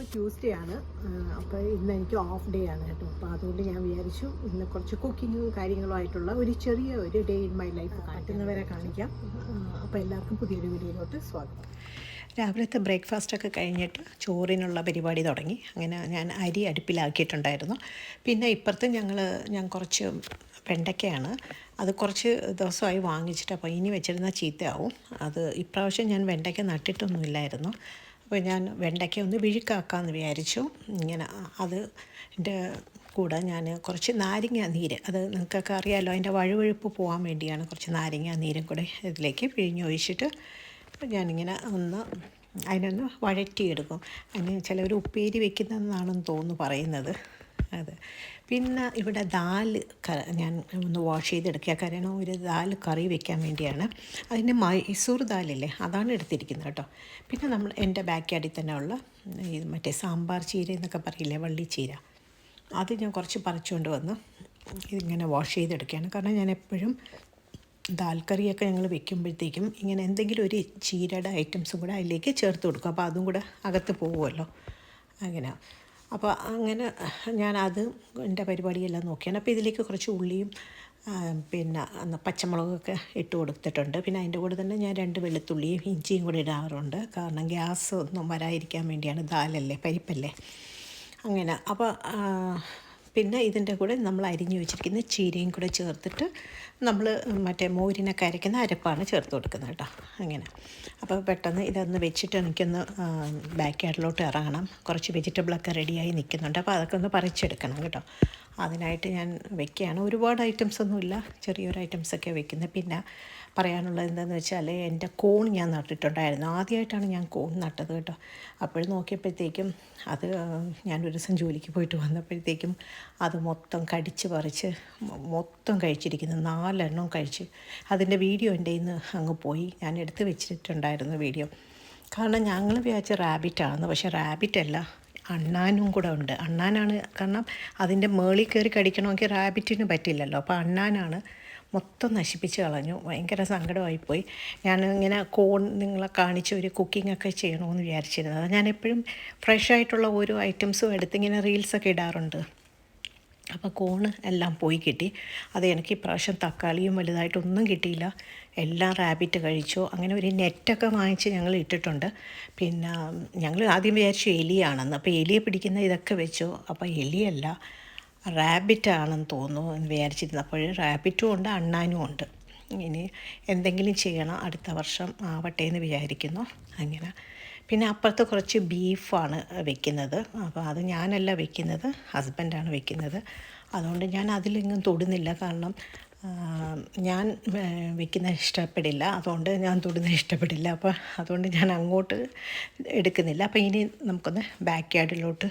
ഇപ്പോൾ ട്യൂസ്ഡേ ആണ്. അപ്പോൾ ഇന്ന് എനിക്ക് ഓഫ് ഡേ ആണ് കേട്ടോ. അപ്പോൾ അതുകൊണ്ട് ഞാൻ വിചാരിച്ചു ഇന്ന് കുറച്ച് കുക്കിങ്ങും കാര്യങ്ങളുമായിട്ടുള്ള ഒരു ചെറിയ ഒരു ഡേ ഇൻ മൈ ലൈഫ് കാട്ടുന്നവരെ കാണിക്കാം. അപ്പോൾ എല്ലാവർക്കും പുതിയൊരു വീഡിയോയിലോട്ട് സ്വാഗതം. രാവിലത്തെ ബ്രേക്ക്ഫാസ്റ്റൊക്കെ കഴിഞ്ഞിട്ട് ചോറിനുള്ള പരിപാടി തുടങ്ങി. അങ്ങനെ ഞാൻ അരി അടുപ്പിലാക്കിയിട്ടുണ്ടായിരുന്നു. പിന്നെ ഇപ്പുറത്ത് ഞങ്ങൾ ഞാൻ കുറച്ച് വെണ്ടയ്ക്കയാണ്. അത് കുറച്ച് ദിവസമായി വാങ്ങിച്ചിട്ട് അപ്പോൾ ഇനി വെച്ചിരുന്ന ചീത്തയാവും. അത് ഇപ്രാവശ്യം ഞാൻ വെണ്ടയ്ക്ക നട്ടിട്ടൊന്നുമില്ലായിരുന്നു. അപ്പോൾ ഞാൻ വെണ്ടയ്ക്ക ഒന്ന് വിഴുക്കാക്കാമെന്ന് വിചാരിച്ചു. ഇങ്ങനെ അത് എന്റെ കൂടെ ഞാൻ കുറച്ച് നാരങ്ങ നീര് അത് നിങ്ങൾക്കൊക്കെ അറിയാമല്ലോ അതിന്റെ വഴുവഴുപ്പ് പോകാൻ വേണ്ടിയാണ് കുറച്ച് നാരങ്ങ നീരും കൂടെ ഇതിലേക്ക് പിഴിഞ്ഞൊഴിച്ചിട്ട് ഞാനിങ്ങനെ ഒന്ന് അതിനൊന്ന് വഴറ്റിയെടുക്കും. അതിന് ചിലവർ ഉപ്പേരി വെക്കുന്നതെന്നാണെന്ന് തോന്നുന്നു പറയുന്നത്. അതെ. പിന്നെ ഇവിടെ ദാൽ ഞാൻ ഒന്ന് വാഷ് ചെയ്തെടുക്കുക. കാരണം ഒരു ദാൽ കറി വെക്കാൻ വേണ്ടിയാണ്. അതിന്റെ മൈസൂർ ദാലില്ലേ അതാണ് എടുത്തിരിക്കുന്നത് കേട്ടോ. പിന്നെ നമ്മൾ എന്റെ ബാക്ക്യാർഡിൽ തന്നെ ഉള്ള മറ്റേ സാമ്പാർ ചീര എന്നൊക്കെ പറയില്ലേ വള്ളിച്ചീര അത് ഞാൻ കുറച്ച് പറിച്ചുകൊണ്ട് വന്ന് ഇതിങ്ങനെ വാഷ് ചെയ്തെടുക്കുകയാണ്. കാരണം ഞാൻ എപ്പോഴും ദാൽ കറിയൊക്കെ ഞങ്ങൾ വെക്കുമ്പോഴത്തേക്കും ഇങ്ങനെ എന്തെങ്കിലും ഒരു ചീരയുടെ ഐറ്റംസും കൂടെ അതിലേക്ക് ചേർത്ത് കൊടുക്കും. അപ്പോൾ അതും കൂടെ അകത്ത് പോകുമല്ലോ അങ്ങനെ. അപ്പോൾ അങ്ങനെ ഞാൻ അത് എന്റെ പരിപാടിയെല്ലാം നോക്കിയാണ്. അപ്പോൾ ഇതിലേക്ക് കുറച്ച് ഉള്ളിയും പിന്നെ പച്ചമുളകൊക്കെ ഇട്ട് കൊടുത്തിട്ടുണ്ട്. പിന്നെ അതിന്റെ കൂടെ തന്നെ ഞാൻ രണ്ട് വെളുത്തുള്ളിയും ഇഞ്ചിയും കൂടി ഇടാറുണ്ട്. കാരണം ഗ്യാസ് ഒന്നും വരാതിരിക്കാൻ വേണ്ടിയാണ് ദാലല്ലേ പരിപ്പല്ലേ. അങ്ങനെ. അപ്പോൾ പിന്നെ ഇതിന്റെ കൂടെ നമ്മൾ അരിഞ്ഞു വെച്ചിരിക്കുന്ന ചീരയും കൂടെ ചേർത്തിട്ട് നമ്മൾ മറ്റേ മോരിനൊക്കെ അരയ്ക്കുന്ന അരപ്പാണ് ചേർത്ത് കൊടുക്കുന്നത് കേട്ടോ. അങ്ങനെ. അപ്പോൾ പെട്ടെന്ന് ഇതൊന്ന് വെച്ചിട്ട് എനിക്കൊന്ന് ബാക്ക് യാർഡിലോട്ട് ഇറങ്ങണം. കുറച്ച് വെജിറ്റബിളൊക്കെ റെഡിയായി നിൽക്കുന്നുണ്ട്. അപ്പോൾ അതൊക്കെ ഒന്ന് പറിച്ചെടുക്കണം കേട്ടോ. അതിനായിട്ട് ഞാൻ വെക്കുകയാണ്. ഒരുപാട് ഐറ്റംസ് ഒന്നുമില്ല. ചെറിയൊരു ഐറ്റംസൊക്കെ വെക്കുന്നത്. പിന്നെ പറയാനുള്ളത് എന്താണെന്ന് വെച്ചാൽ എന്റെ കോൺ ഞാൻ നട്ടിട്ടുണ്ടായിരുന്നു. ആദ്യമായിട്ടാണ് ഞാൻ കോൺ നട്ടത് കേട്ടോ. അപ്പോൾ നോക്കിയപ്പോഴത്തേക്കും അത് ഞാനൊരു ദിവസം ജോലിക്ക് പോയിട്ട് വന്നപ്പോഴത്തേക്കും അത് മൊത്തം കടിച്ച് പറിച്ച് മൊത്തം കഴിച്ചിരിക്കുന്നു. നാലെണ്ണം കഴിച്ച്. അതിന്റെ വീഡിയോ എന്റെ ഇന്ന് അങ്ങ് പോയി. ഞാൻ എടുത്ത് വെച്ചിട്ടുണ്ടായിരുന്നു വീഡിയോ. കാരണം ഞങ്ങൾ വിചാരിച്ച റാബിറ്റാണെന്ന് പക്ഷേ റാബിറ്റല്ല അണ്ണാനും കൂടെ ഉണ്ട്. അണ്ണാനാണ് കാരണം അതിന്റെ മേളിൽ കയറി കടിക്കണമെങ്കിൽ റാബിറ്റിന് പറ്റില്ലല്ലോ. അപ്പോൾ അണ്ണാനാണ് മൊത്തം നശിപ്പിച്ച് കളഞ്ഞു. ഭയങ്കര സങ്കടമായിപ്പോയി. ഞാൻ ഇങ്ങനെ കോൺ നിങ്ങളെ കാണിച്ച് ഒരു കുക്കിംഗ് ഒക്കെ ചെയ്യണമെന്ന് വിചാരിച്ചിരുന്നത് ഞാൻ എപ്പോഴും ഫ്രഷ് ആയിട്ടുള്ള ഓരോ ഐറ്റംസും എടുത്ത് ഇങ്ങനെ റീൽസൊക്കെ ഇടാറുണ്ട്. അപ്പോൾ കോണ് എല്ലാം പോയി കിട്ടി. അത് എനിക്ക് ഇപ്രാവശ്യം തക്കാളിയും വലുതായിട്ടൊന്നും കിട്ടിയില്ല. എല്ലാം റാബിറ്റ് കഴിച്ചു. അങ്ങനെ ഒരു നെറ്റൊക്കെ വാങ്ങിച്ച് ഞങ്ങൾ ഇട്ടിട്ടുണ്ട്. പിന്നെ ഞങ്ങൾ ആദ്യം വിചാരിച്ചു എലിയാണെന്ന്. അപ്പോൾ എലിയെ പിടിക്കുന്ന ഇതൊക്കെ വെച്ചു. അപ്പോൾ എലിയല്ല റാബിറ്റ് ആണെന്ന് തോന്നുന്നു എന്ന് വിചാരിച്ചിരുന്നു. അപ്പോൾ റാബിറ്റും ഉണ്ട് അണ്ണാനും ഉണ്ട്. ഇനി എന്തെങ്കിലും ചെയ്യണം അടുത്ത വർഷം ആവട്ടെ എന്ന് വിചാരിക്കുന്നു. അങ്ങനെ. പിന്നെ അപ്പുറത്ത് കുറച്ച് ബീഫാണ് വെക്കുന്നത്. അപ്പോൾ അത് ഞാനല്ല വെക്കുന്നത് ഹസ്ബൻഡാണ് വെക്കുന്നത്. അതുകൊണ്ട് ഞാൻ അതിലെങ്ങും തൊടുന്നില്ല. കാരണം ഞാൻ വെക്കുന്ന ഇഷ്ടപ്പെടില്ല. അതുകൊണ്ട് ഞാൻ തൊടുന്നത് ഇഷ്ടപ്പെടില്ല. അപ്പോൾ അതുകൊണ്ട് ഞാൻ അങ്ങോട്ട് എടുക്കുന്നില്ല. അപ്പോൾ ഇനി നമുക്കൊന്ന് ബാക്ക് യാർഡിലോട്ട്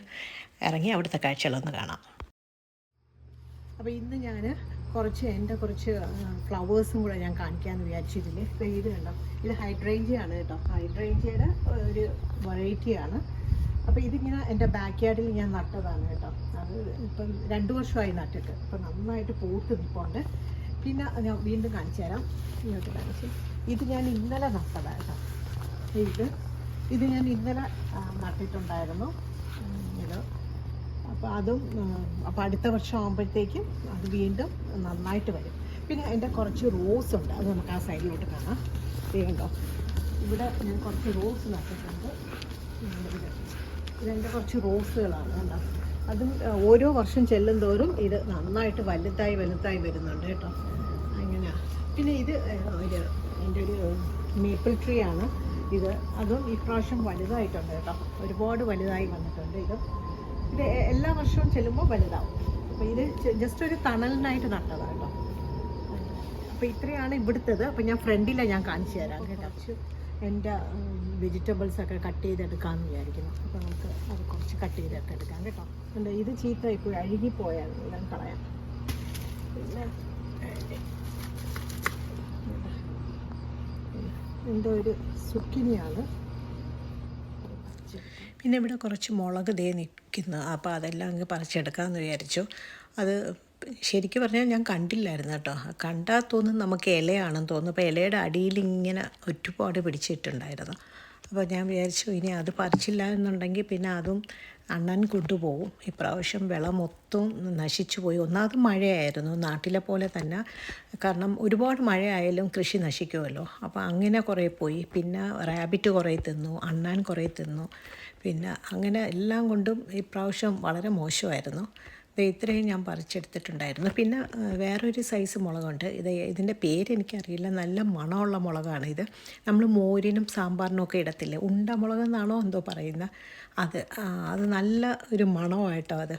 ഇറങ്ങി അവിടുത്തെ കാഴ്ചകളൊന്ന് കാണാം. അപ്പോൾ ഇന്ന് ഞാൻ കുറച്ച് എന്റെ കുറച്ച് ഫ്ലവേഴ്സും കൂടെ ഞാൻ കാണിക്കാമെന്ന് വിചാരിച്ചിട്ടില്ലേ ദേ ഇത് കണ്ടോ? ഇത് ഹൈഡ്രേഞ്ചിയാണ് കേട്ടോ. ഹൈഡ്രേഞ്ചിയുടെ ഒരു വെറൈറ്റിയാണ് അപ്പോൾ ഇതിങ്ങനെ എന്റെ ബാക്ക് യാർഡിൽ ഞാൻ നട്ടതാണ് കേട്ടോ. അത് ഇപ്പം രണ്ട് വർഷമായി നട്ടിട്ട്. അപ്പം നന്നായിട്ട് പൂത്ത് നിൽപ്പുണ്ട്. പിന്നെ ഞാൻ വീണ്ടും കാണിച്ചു തരാം. ഇങ്ങോട്ട് കാണിച്ച്. ഇത് ഞാൻ ഇന്നലെ നട്ടതാണ് കേട്ടോ. ഇത് ഇത് ഞാൻ ഇന്നലെ നട്ടിട്ടുണ്ടായിരുന്നു. അപ്പോൾ അതും അപ്പോൾ അടുത്ത വർഷം ആകുമ്പോഴത്തേക്കും അത് വീണ്ടും നന്നായിട്ട് വരും. പിന്നെ എന്റെ കുറച്ച് റോസ് ഉണ്ട്. അത് നമുക്ക് ആ സൈഡിലോട്ട് കാണാം. വേണ്ടോ ഇവിടെ ഞാൻ കുറച്ച് റോസ് നട്ടിട്ടുണ്ട്. ഉം, ഇത് എന്റെ കുറച്ച് റോസുകളാണ് കണ്ടോ? അതും ഓരോ വർഷം ചെല്ലും തോറും ഇത് നന്നായിട്ട് വലുതായി വലുതായി വരുന്നുണ്ട് കേട്ടോ. അങ്ങനെ പിന്നെ ഇത് ഒരു എന്റെ ഒരു മേപ്പിൾ ട്രീ ആണ് ഇത്. അതും ഇപ്രാവശ്യം വലുതായിട്ടുണ്ട് കേട്ടോ. ഒരുപാട് വലുതായി വന്നിട്ടുണ്ട് ഇത്. ഇത് എല്ലാ വർഷവും ചെല്ലുമ്പോൾ വലുതാവും. അപ്പോൾ ഇത് ജസ്റ്റ് ഒരു തണലിനായിട്ട് നട്ടതാണ് കേട്ടോ. അപ്പോൾ ഇത്രയാണ് ഇവിടുത്തത്. അപ്പോൾ ഞാൻ ഫ്രണ്ടിലാണ് ഞാൻ കാണിച്ചു തരാം കേട്ടോ. കുറച്ച് എന്റെ വെജിറ്റബിൾസ് ഒക്കെ കട്ട് ചെയ്തെടുക്കാമെന്ന് വിചാരിക്കുന്നു. അപ്പോൾ നമുക്ക് അത് കുറച്ച് കട്ട് ചെയ്തൊക്കെ എടുക്കാം കേട്ടോ. എന്താ ഇത് ചീത്ത ഇപ്പോൾ അഴുകിപ്പോയാണ് ഞാൻ കളയാം. പിന്നെ എന്തോ ഒരു സുക്കിനിയാണ്. പിന്നെ ഇവിടെ കുറച്ച് മുളക് ദേ നിൽക്കുന്നു. അപ്പോൾ അതെല്ലാം അങ്ങ് പറിച്ചെടുക്കാമെന്ന് വിചാരിച്ചു. അത് ശരിക്കും പറഞ്ഞാൽ ഞാൻ കണ്ടില്ലായിരുന്നു കേട്ടോ. കണ്ടാൽ തോന്നുന്നു നമുക്ക് ഇലയാണെന്ന് തോന്നുന്നു. അപ്പോൾ ഇലയുടെ അടിയിൽ ഇങ്ങനെ ഒരുപാട് പിടിച്ചിട്ടുണ്ടായിരുന്നു. അപ്പോൾ ഞാൻ വിചാരിച്ചു ഇനി അത് പറിച്ചില്ല എന്നുണ്ടെങ്കിൽ പിന്നെ അതും അണ്ണൻ കൊണ്ടുപോകും. ഇപ്രാവശ്യം വിള മൊത്തം നശിച്ചു പോയി. ഒന്നാമത് മഴയായിരുന്നു. നാട്ടിലെ പോലെ തന്നെ. കാരണം ഒരുപാട് മഴയായാലും കൃഷി നശിക്കുമല്ലോ. അപ്പോൾ അങ്ങനെ കുറേ പോയി. പിന്നെ റാബിറ്റ് കുറേ തിന്നു. അണ്ണാൻ കുറേ തിന്നു. പിന്നെ അങ്ങനെ എല്ലാം കൊണ്ടും ഇപ്രാവശ്യം വളരെ മോശമായിരുന്നു. ദേ ഇത്രയും ഞാൻ പറിച്ചെടുത്തിട്ടുണ്ടായിരുന്നു. പിന്നെ വേറൊരു സൈസ് മുളകുണ്ട്. ഇത് ഇതിന്റെ പേര് എനിക്കറിയില്ല. നല്ല മണമുള്ള മുളകാണ് ഇത്. നമ്മൾ മോരിനും സാമ്പാറിനും ഒക്കെ ഇടത്തില്ലേ? ഉണ്ട മുളക് എന്നാണോ എന്തോ പറയുന്ന? അത് അത് നല്ല ഒരു മണമായിട്ടോ അത്?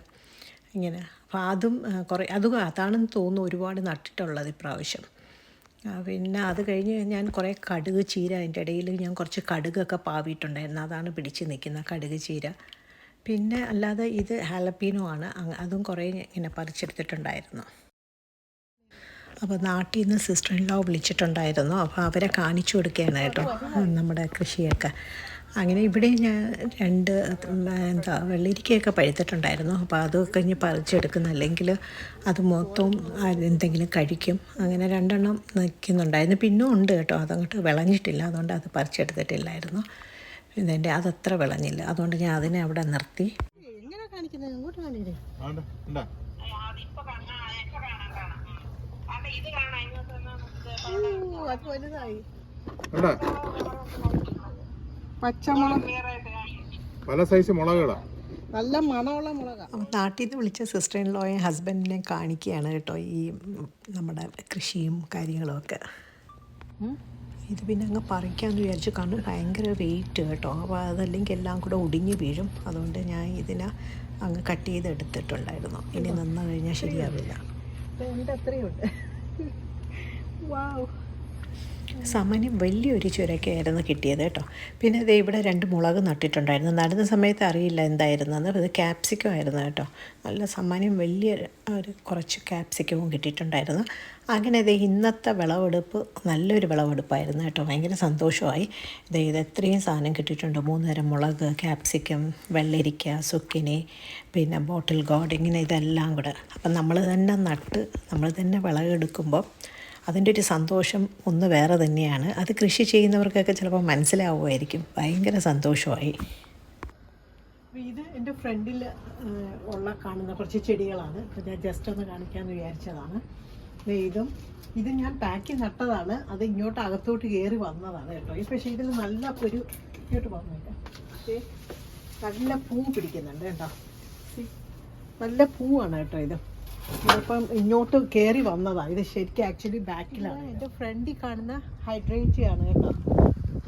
ഇങ്ങനെ. അപ്പോൾ അതും കുറേ അതും അതാണെന്ന് തോന്നുന്നു ഒരുപാട് നട്ടിട്ടുള്ളത് ഇപ്രാവശ്യം. പിന്നെ അത് കഴിഞ്ഞ് ഞാൻ കുറേ കടുക് ചീര അതിന്റെ ഇടയിൽ ഞാൻ കുറച്ച് കടുകൊക്കെ പാവിയിട്ടുണ്ടായിരുന്നു. അതാണ് പിടിച്ച് നിൽക്കുന്ന കടുക് ചീര. പിന്നെ അല്ലാതെ ഇത് ഹാലപ്പീനോ ആണ്. അതും കുറേ ഇങ്ങനെ പറിച്ചെടുത്തിട്ടുണ്ടായിരുന്നു. അപ്പോൾ നാട്ടിൽ നിന്ന് സിസ്റ്റർ ഇൻ ലോ വിളിച്ചിട്ടുണ്ടായിരുന്നു. അപ്പോൾ അവരെ കാണിച്ചു കൊടുക്കുകയാണ് കേട്ടോ നമ്മുടെ കൃഷിയൊക്കെ. അങ്ങനെ ഇവിടെ ഞാൻ രണ്ട് എന്താ വെള്ളരിക്കയൊക്കെ പഴുത്തിട്ടുണ്ടായിരുന്നു. അപ്പോൾ അതൊക്കെ ഇനി പറിച്ചെടുക്കുന്ന. അല്ലെങ്കിൽ അത് മൊത്തവും എന്തെങ്കിലും കഴിക്കും. അങ്ങനെ രണ്ടെണ്ണം നിൽക്കുന്നുണ്ടായിരുന്നു. പിന്നും ഉണ്ട് കേട്ടോ അതങ്ങോട്ട് വിളഞ്ഞിട്ടില്ല. അതുകൊണ്ട് അത് പറിച്ചെടുത്തിട്ടില്ലായിരുന്നു. ഇതിന്റെ അതത്ര വിളഞ്ഞില്ല. അതുകൊണ്ട് ഞാൻ അതിനെ അവിടെ നിർത്തി. പച്ചമുളക്. പല സൈസ് മുളകുകളാ നല്ല മണമുള്ള മുളകാ. നാട്ടിൽ നിന്ന് വിളിച്ച സിസ്റ്റർ ഇൻ ലോയും ഹസ്ബൻഡിനെ കാണിക്കുകയാണ് കേട്ടോ ഈ നമ്മുടെ കൃഷിയും കാര്യങ്ങളുമൊക്കെ ഉം. ഇത് പിന്നെ അങ്ങ് പറിക്കാമെന്ന് വിചാരിച്ചു. കാരണം ഭയങ്കര വെയിറ്റ് കേട്ടോ. അപ്പോൾ അതല്ലെങ്കിൽ എല്ലാം കൂടെ ഒടിഞ്ഞ് വീഴും. അതുകൊണ്ട് ഞാൻ ഇതിനെ അങ്ങ് കട്ട് ചെയ്ത് എടുത്തിട്ടുണ്ടായിരുന്നു ഇനി നിന്ന് കഴിഞ്ഞാൽ ശരിയാവില്ല. അത്രയുണ്ട് വാവ് സാമാന്യം വലിയൊരു ചുരക്കയായിരുന്നു കിട്ടിയത് കേട്ടോ. പിന്നെ ഇത് ഇവിടെ രണ്ട് മുളക് നട്ടിട്ടുണ്ടായിരുന്നു. നടുന്ന സമയത്ത് അറിയില്ല എന്തായിരുന്നെന്ന്. ഇത് ക്യാപ്സിക്കം ആയിരുന്നു കേട്ടോ. നല്ല സാമാന്യം വലിയ ഒരു കുറച്ച് ക്യാപ്സിക്കവും കിട്ടിയിട്ടുണ്ടായിരുന്നു. അങ്ങനെ ഇത് ഇന്നത്തെ വിളവെടുപ്പ് നല്ലൊരു വിളവെടുപ്പായിരുന്നു കേട്ടോ. ഭയങ്കര സന്തോഷമായി. ഇത് ഇത് എത്രയും സാധനം കിട്ടിയിട്ടുണ്ട്. മൂന്ന് തരം മുളക് ക്യാപ്സിക്കം വെള്ളരിക്ക സുക്കിനി പിന്നെ ബോട്ടിൽ ഗോഡ് ഇങ്ങനെ ഇതെല്ലാം കൂടെ. അപ്പം നമ്മൾ തന്നെ നട്ട് നമ്മൾ തന്നെ വിളവെടുക്കുമ്പോൾ അതിന്റെ ഒരു സന്തോഷം ഒന്ന് വേറെ തന്നെയാണ്. അത് കൃഷി ചെയ്യുന്നവർക്കൊക്കെ ചിലപ്പോൾ മനസ്സിലാവുമായിരിക്കും. ഭയങ്കര സന്തോഷമായി. ഇത് എന്റെ ഫ്രണ്ടിൽ ഉള്ള കാണുന്ന കുറച്ച് ചെടികളാണ്. അപ്പോൾ ഞാൻ ജസ്റ്റ് ഒന്ന് കാണിക്കാമെന്ന് വിചാരിച്ചതാണ്. ഇതും ഇത് ഞാൻ പാക്കി നട്ടതാണ്. അത് ഇങ്ങോട്ട് അകത്തോട്ട് കയറി വന്നതാണ് കേട്ടോ. ഈ പക്ഷേ ഇതിൽ നല്ല ഒരു ഇങ്ങോട്ട് വന്നില്ല നല്ല പൂ പിടിക്കുന്നുണ്ട് കേട്ടോ? നല്ല പൂവാണ് കേട്ടോ ഇത്. ഇതിപ്പം ഇങ്ങോട്ട് കയറി വന്നതാ. ഇത് ശരിക്കും ആക്ച്വലി ബാക്കിലാണ് എന്റെ ഫ്രണ്ടിൽ കാണുന്ന ഹൈഡ്രേറ്റിയാണ് കേട്ടോ.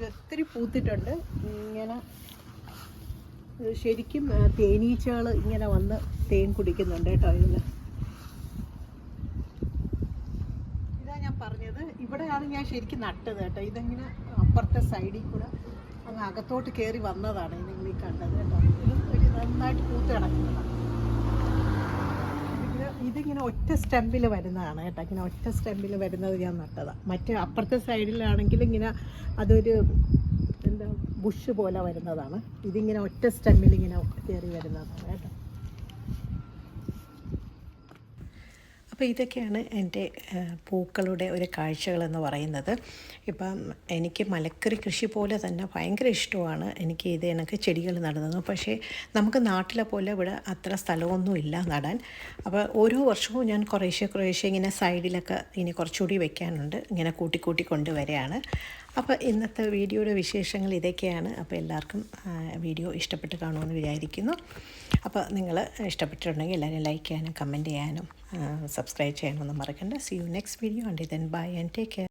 ഒത്തിരി പൂത്തിട്ടുണ്ട്. ഇങ്ങനെ ശരിക്കും തേനീച്ചകൾ ഇങ്ങനെ വന്ന് തേൻ കുടിക്കുന്നുണ്ട് കേട്ടോ ഇതിൽ ഇതാ ഞാൻ പറഞ്ഞത്. ഇവിടെയാണ് ഞാൻ ശരിക്കും നട്ടത് കേട്ടോ. ഇതെങ്ങനെ അപ്പുറത്തെ സൈഡിൽ കൂടെ അങ്ങ് അകത്തോട്ട് കയറി വന്നതാണ് ഈ കണ്ടത് കേട്ടോ. ഇത് ഒരു നന്നായിട്ട് പൂത്ത് കിടക്കുന്നതാണ്. ഇതിങ്ങനെ ഒറ്റ സ്റ്റെമ്പിൽ വരുന്നതാണ് കേട്ടോ. ഇങ്ങനെ ഒറ്റ സ്റ്റെമ്പിൽ വരുന്നത് ഞാൻ നട്ടതാണ് മറ്റേ അപ്പുറത്തെ സൈഡിലാണെങ്കിൽ ഇങ്ങനെ അതൊരു എന്താ ബുഷ് പോലെ വരുന്നതാണ്. ഇതിങ്ങനെ ഒറ്റ സ്റ്റെമ്മിൽ ഇങ്ങനെ കയറി വരുന്നതാണ് കേട്ടോ. അപ്പോൾ ഇതൊക്കെയാണ് എന്റെ പൂക്കളുടെ ഒരു കാഴ്ചകളെന്ന് പറയുന്നത്. ഇപ്പം എനിക്ക് മലക്കറി കൃഷി പോലെ തന്നെ ഭയങ്കര ഇഷ്ടമാണ് എനിക്ക് ഇത് എനിക്ക് ചെടികൾ നടുന്നത്. പക്ഷേ നമുക്ക് നാട്ടിലെ പോലെ ഇവിടെ അത്ര സ്ഥലമൊന്നും ഇല്ല നടാൻ. അപ്പോൾ ഓരോ വർഷവും ഞാൻ കുറേശ്ശെ കുറേശ്ശെ ഇങ്ങനെ സൈഡിലൊക്കെ ഇനി കുറച്ചുകൂടി വെക്കാനുണ്ട്. ഇങ്ങനെ കൂട്ടി കൂട്ടി കൊണ്ടുവരികയാണ്. അപ്പോൾ ഇന്നത്തെ വീഡിയോയുടെ വിശേഷങ്ങൾ ഇതൊക്കെയാണ്. അപ്പോൾ എല്ലാവർക്കും വീഡിയോ ഇഷ്ടപ്പെട്ട് കാണുമെന്ന് വിചാരിക്കുന്നു. അപ്പോൾ നിങ്ങൾ ഇഷ്ടപ്പെട്ടിട്ടുണ്ടെങ്കിൽ എല്ലാവരും ലൈക്ക് ചെയ്യാനും കമന്റ് ചെയ്യാനും സബ്സ്ക്രൈബ് ചെയ്യാനൊന്നും മറക്കണ്ട. See you next video and then bye and take care